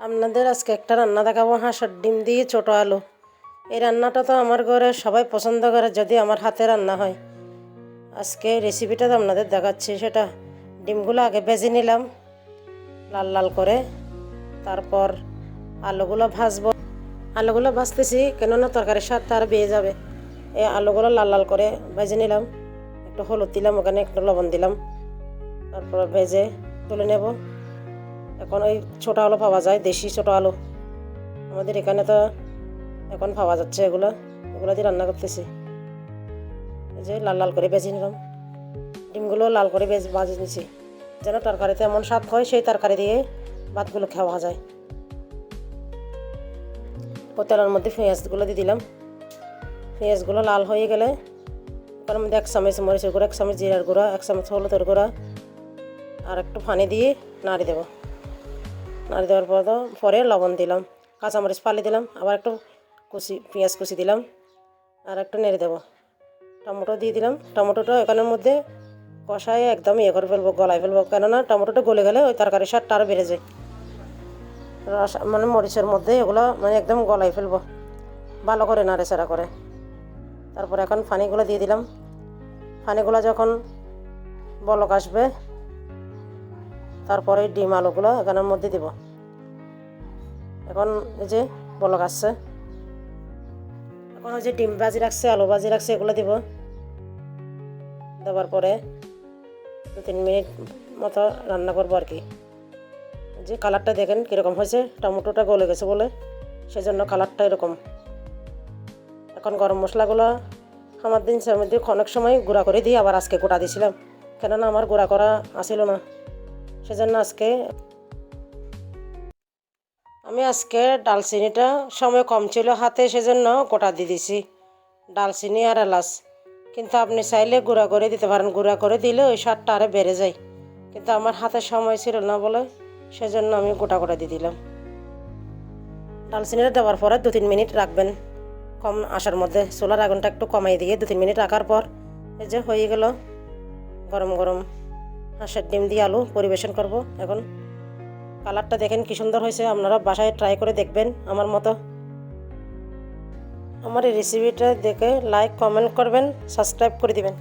আপনাদের আজকে একটা রান্না দেখাবো, হাঁসের ডিম দিয়ে ছোটো আলু। এই রান্নাটা তো আমার ঘরে সবাই পছন্দ করে, যদি আমার হাতে রান্না হয়। আজকে রেসিপিটা তো আপনাদের দেখাচ্ছি, সেটা ডিমগুলো আগে ভেজে নিলাম, লাল লাল করে। তারপর আলুগুলো ভাজবো। আলুগুলো ভাজতেছি, কেননা তরকারির স্বাদটা আর বেয়ে যাবে। এই আলুগুলো লাল লাল করে ভেজে নিলাম। একটু হলুদ দিলাম, ওখানে একটু লবণ দিলাম। তারপর ভেজে তুলে নেব। এখন ওই ছোটো আলু পাওয়া যায়, দেশি ছোটো আলু। আমাদের এখানে তো এখন পাওয়া যাচ্ছে এগুলো এগুলো দিয়ে রান্না করতেছি। এই যে লাল লাল করে বেজে নিলাম। ডিমগুলো লাল করে বেজ বাজে নিছি। যেন তরকারিতে এমন স্বাদ হয়, সেই তরকারি দিয়ে ভাতগুলো খাওয়া যায়। তেলের মধ্যে পেঁয়াজগুলো দিয়ে দিলাম। পেঁয়াজগুলো লাল হয়ে গেলে ওটার মধ্যে এক চামচ মরিচের গুঁড়া, এক চামচ জিরার গুঁড়া, এক চামচ হলুদের গুঁড়া আর একটু পানি দিয়ে নাড়ি দেবো। নাড়ি দেওয়ার পর তো পরে লবণ দিলাম, কাঁচামরিচ ফালি দিলাম, আবার একটু কুচি, পেঁয়াজ কুচি দিলাম, আর একটু নেড়ে দেবো। টমেটো দিয়ে দিলাম। টমেটোটা এখানের মধ্যে কষায় একদম ইয়ে করে ফেলব, গলায় ফেলব। কেননা টমেটোটা গলে গেলে ওই তরকারির স্বাদটা আরও বেড়ে যায়। রস মানে মরিচের মধ্যে এগুলো মানে একদম গলায় ফেলব, ভালো করে নাড়েচাড়া করে। তারপর এখন পানিগুলো দিয়ে দিলাম। পানিগুলো যখন বলক আসবে তারপরে ডিম আলুগুলো এখানের মধ্যে দিব। এখন এই যে বলক আসছে। এখন ওই যে ডিম ভাজি রাখছে, আলু ভাজি রাখছে, এগুলো দিব। দেওয়ার পরে দু তিন মিনিট মতো রান্না করব আর কি। যে কালারটা দেখেন কীরকম হয়েছে, টমেটোটা গলে গেছে বলে, সেজন্য কালারটা এরকম। এখন গরম মশলাগুলো আমার দিন মধ্যে অনেক সময় গুঁড়া করে দিই আবার আজকে গোটা দিয়েছিলাম কেননা আমার গুঁড়া করা আসিল না। সেজন্য আজকে আমি আজকে ডালচিনিটা সময় কম ছিল হাতে, সেজন্য গোটা দিয়ে দিছি। ডালচিনি আর এলাচ। কিন্তু আপনি চাইলে গুঁড়া করে দিতে পারেন। গুঁড়া করে দিলে ওই স্বাদটা আরে বেড়ে যায়। কিন্তু আমার হাতে সময় ছিল না বলে সেজন্য আমি গোটা গোটা দিয়ে দিলাম। ডালচিনিটা দেওয়ার পরে দু তিন মিনিট রাখবেন কম আসার মধ্যে। চুলার আগুনটা একটু কমাই দিয়ে দু তিন মিনিট রাখার পর এই যে হয়ে গেল গরম গরম। হাঁসের ডিম দিয়ে আলু পরিবেশন করব। এখন কালারটা দেখেন কি সুন্দর হয়েছে। আপনারা বাসায় ট্রাই করে দেখবেন আমার মতো। আমার এই রেসিপিটা দেখে লাইক কমেন্ট করবেন সাবস্ক্রাইব করে দিবেন।